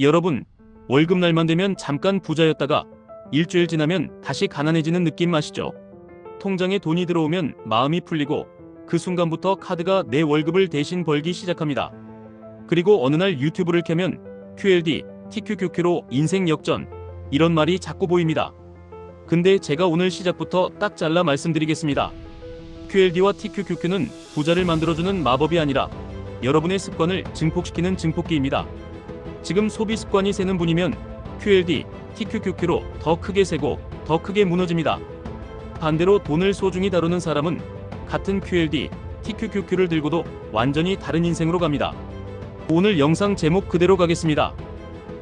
여러분, 월급날만 되면 잠깐 부자였다가 일주일 지나면 다시 가난해지는 느낌 아시죠? 통장에 돈이 들어오면 마음이 풀리고 그 순간부터 카드가 내 월급을 대신 벌기 시작합니다. 그리고 어느 날 유튜브를 켜면 QLD, TQQQ로 인생 역전 이런 말이 자꾸 보입니다. 근데 제가 오늘 시작부터 딱 잘라 말씀드리겠습니다. QLD와 TQQQ는 부자를 만들어주는 마법이 아니라 여러분의 습관을 증폭시키는 증폭기입니다. 지금 소비 습관이 세는 분이면 QLD, TQQQ로 더 크게 세고 더 크게 무너집니다. 반대로 돈을 소중히 다루는 사람은 같은 QLD, TQQQ를 들고도 완전히 다른 인생으로 갑니다. 오늘 영상 제목 그대로 가겠습니다.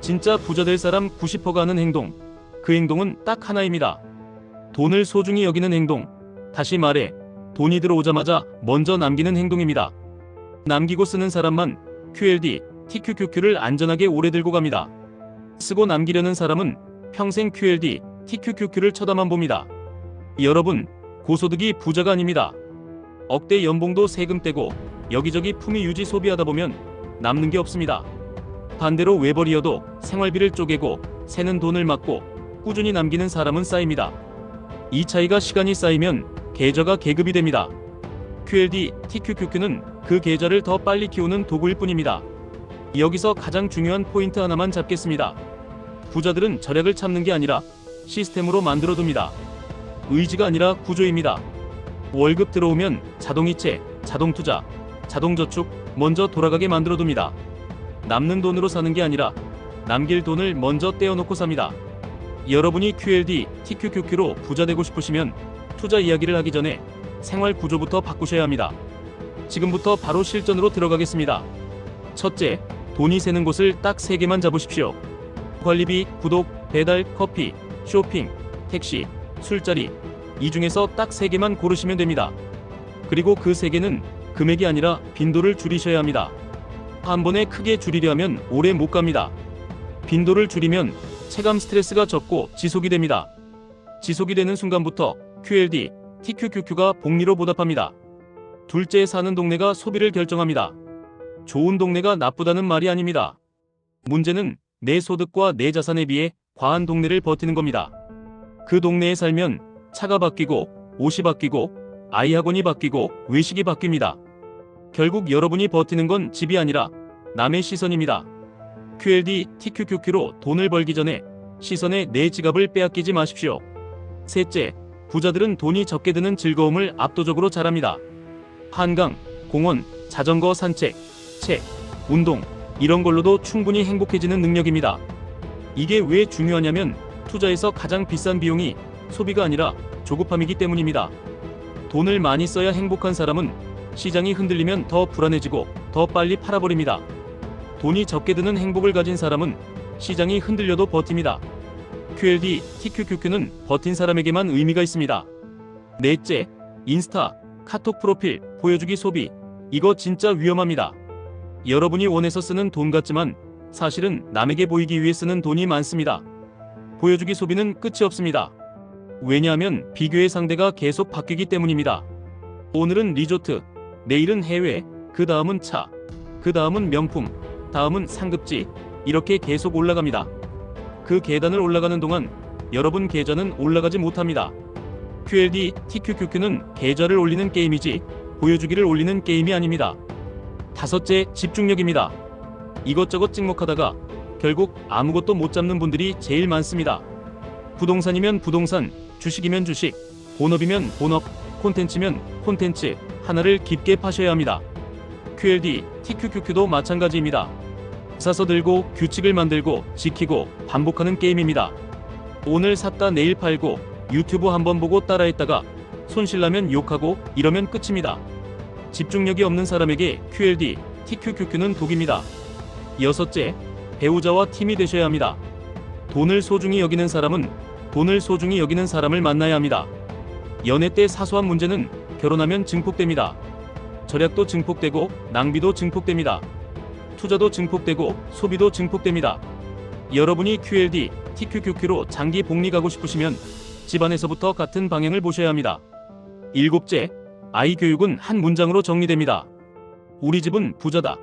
진짜 부자 될 사람 90%가 하는 행동. 그 행동은 딱 하나입니다. 돈을 소중히 여기는 행동. 다시 말해, 돈이 들어오자마자 먼저 남기는 행동입니다. 남기고 쓰는 사람만 QLD, TQQQ를 안전하게 오래 들고 갑니다. 쓰고 남기려는 사람은 평생 QLD, TQQQ를 쳐다만 봅니다. 여러분, 고소득이 부자가 아닙니다. 억대 연봉도 세금 떼고 여기저기 품위 유지 소비하다 보면 남는 게 없습니다. 반대로 외벌이어도 생활비를 쪼개고 새는 돈을 막고 꾸준히 남기는 사람은 쌓입니다. 이 차이가 시간이 쌓이면 계좌가 계급이 됩니다. QLD, TQQQ는 그 계좌를 더 빨리 키우는 도구일 뿐입니다. 여기서 가장 중요한 포인트 하나만 잡겠습니다. 부자들은 절약을 참는 게 아니라 시스템으로 만들어둡니다. 의지가 아니라 구조입니다. 월급 들어오면 자동이체, 자동투자, 자동저축 먼저 돌아가게 만들어둡니다. 남는 돈으로 사는 게 아니라 남길 돈을 먼저 떼어놓고 삽니다. 여러분이 QLD, TQQQ로 부자 되고 싶으시면 투자 이야기를 하기 전에 생활 구조부터 바꾸셔야 합니다. 지금부터 바로 실전으로 들어가겠습니다. 첫째, 돈이 새는 곳을 딱 3개만 잡으십시오. 관리비, 구독, 배달, 커피, 쇼핑, 택시, 술자리. 이 중에서 딱 3개만 고르시면 됩니다. 그리고 그 3개는 금액이 아니라 빈도를 줄이셔야 합니다. 한 번에 크게 줄이려 하면 오래 못 갑니다. 빈도를 줄이면 체감 스트레스가 적고 지속이 됩니다. 지속이 되는 순간부터 QLD, TQQQ가 복리로 보답합니다. 둘째 사는 동네가 소비를 결정합니다. 좋은 동네가 나쁘다는 말이 아닙니다. 문제는 내 소득과 내 자산에 비해 과한 동네를 버티는 겁니다. 그 동네에 살면 차가 바뀌고 옷이 바뀌고 아이 학원이 바뀌고 외식이 바뀝니다. 결국 여러분이 버티는 건 집이 아니라 남의 시선입니다. QLD, TQQQ로 돈을 벌기 전에 시선에 내 지갑을 빼앗기지 마십시오. 셋째, 부자들은 돈이 적게 드는 즐거움을 압도적으로 잘합니다. 한강, 공원, 자전거 산책, 책, 운동, 이런 걸로도 충분히 행복해지는 능력입니다. 이게 왜 중요하냐면 투자에서 가장 비싼 비용이 소비가 아니라 조급함이기 때문입니다. 돈을 많이 써야 행복한 사람은 시장이 흔들리면 더 불안해지고 더 빨리 팔아버립니다. 돈이 적게 드는 행복을 가진 사람은 시장이 흔들려도 버팁니다. QLD, TQQQ는 버틴 사람에게만 의미가 있습니다. 넷째, 인스타, 카톡 프로필, 보여주기 소비. 이거 진짜 위험합니다. 여러분이 원해서 쓰는 돈 같지만 사실은 남에게 보이기 위해 쓰는 돈이 많습니다. 보여주기 소비는 끝이 없습니다. 왜냐하면 비교의 상대가 계속 바뀌기 때문입니다. 오늘은 리조트, 내일은 해외, 그 다음은 차, 그 다음은 명품, 다음은 상급지, 이렇게 계속 올라갑니다. 그 계단을 올라가는 동안 여러분 계좌는 올라가지 못합니다. QLD, TQQQ는 계좌를 올리는 게임이지 보여주기를 올리는 게임이 아닙니다. 다섯째, 집중력입니다. 이것저것 찍먹하다가 결국 아무것도 못 잡는 분들이 제일 많습니다. 부동산이면 부동산, 주식이면 주식, 본업이면 본업, 콘텐츠면 콘텐츠 하나를 깊게 파셔야 합니다. QLD, TQQQ도 마찬가지입니다. 사서 들고 규칙을 만들고 지키고 반복하는 게임입니다. 오늘 샀다 내일 팔고 유튜브 한번 보고 따라했다가 손실나면 욕하고 이러면 끝입니다. 집중력이 없는 사람에게 QLD, TQQQ는 독입니다. 여섯째, 배우자와 팀이 되셔야 합니다. 돈을 소중히 여기는 사람은 돈을 소중히 여기는 사람을 만나야 합니다. 연애 때 사소한 문제는 결혼하면 증폭됩니다. 절약도 증폭되고 낭비도 증폭됩니다. 투자도 증폭되고 소비도 증폭됩니다. 여러분이 QLD, TQQQ로 장기 복리 가고 싶으시면 집안에서부터 같은 방향을 보셔야 합니다. 일곱째, 아이 교육은 한 문장으로 정리됩니다. 우리 집은 부자다.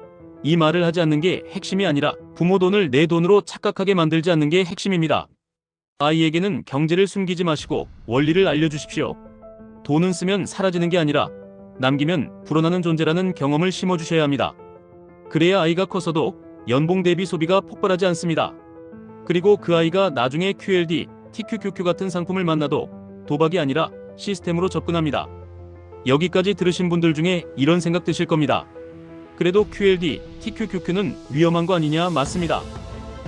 이 말을 하지 않는 게 핵심이 아니라 부모 돈을 내 돈으로 착각하게 만들지 않는 게 핵심입니다. 아이에게는 경제를 숨기지 마시고 원리를 알려주십시오. 돈은 쓰면 사라지는 게 아니라 남기면 불어나는 존재라는 경험을 심어주셔야 합니다. 그래야 아이가 커서도 연봉 대비 소비가 폭발하지 않습니다. 그리고 그 아이가 나중에 QLD, TQQQ 같은 상품을 만나도 도박이 아니라 시스템으로 접근합니다. 여기까지 들으신 분들 중에 이런 생각 드실 겁니다. 그래도 QLD, TQQQ는 위험한 거 아니냐 맞습니다.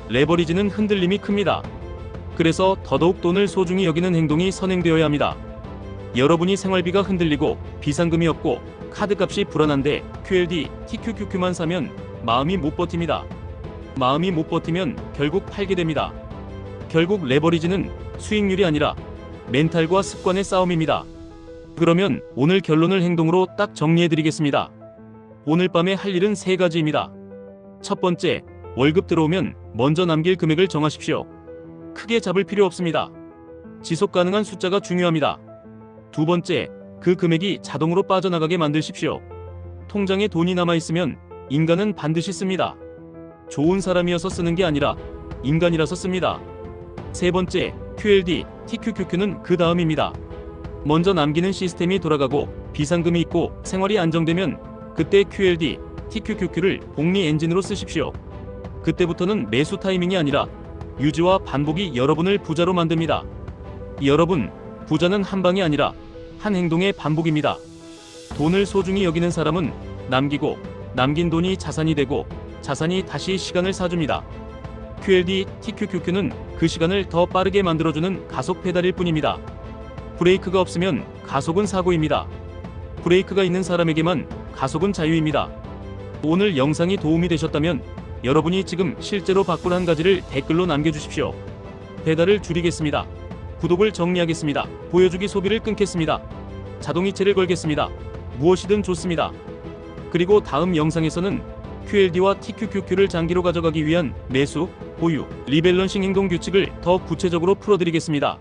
레버리지는 흔들림이 큽니다. 그래서 더더욱 돈을 소중히 여기는 행동이 선행되어야 합니다. 여러분이 생활비가 흔들리고 비상금이 없고 카드값이 불안한데 QLD, TQQQ만 사면 마음이 못 버팁니다. 마음이 못 버티면 결국 팔게 됩니다. 결국 레버리지는 수익률이 아니라 멘탈과 습관의 싸움입니다. 그러면 오늘 결론을 행동으로 딱 정리해 드리겠습니다. 오늘 밤에 할 일은 세 가지입니다. 첫 번째, 월급 들어오면 먼저 남길 금액을 정하십시오. 크게 잡을 필요 없습니다. 지속 가능한 숫자가 중요합니다. 두 번째, 그 금액이 자동으로 빠져나가게 만드십시오. 통장에 돈이 남아 있으면 인간은 반드시 씁니다. 좋은 사람이어서 쓰는 게 아니라 인간이라서 씁니다. 세 번째, QLD, TQQQ는 그 다음입니다. 먼저 남기는 시스템이 돌아가고 비상금이 있고 생활이 안정되면 그때 QLD, TQQQ를 복리 엔진으로 쓰십시오. 그때부터는 매수 타이밍이 아니라 유지와 반복이 여러분을 부자로 만듭니다. 여러분, 부자는 한 방이 아니라 한 행동의 반복입니다. 돈을 소중히 여기는 사람은 남기고 남긴 돈이 자산이 되고 자산이 다시 시간을 사줍니다. QLD, TQQQ는 그 시간을 더 빠르게 만들어주는 가속 페달일 뿐입니다. 브레이크가 없으면 가속은 사고입니다. 브레이크가 있는 사람에게만 가속은 자유입니다. 오늘 영상이 도움이 되셨다면 여러분이 지금 실제로 바꾼 한 가지를 댓글로 남겨주십시오. 배달을 줄이겠습니다. 구독을 정리하겠습니다. 보여주기 소비를 끊겠습니다. 자동이체를 걸겠습니다. 무엇이든 좋습니다. 그리고 다음 영상에서는 QLD와 TQQQ를 장기로 가져가기 위한 매수, 보유, 리밸런싱 행동 규칙을 더 구체적으로 풀어드리겠습니다.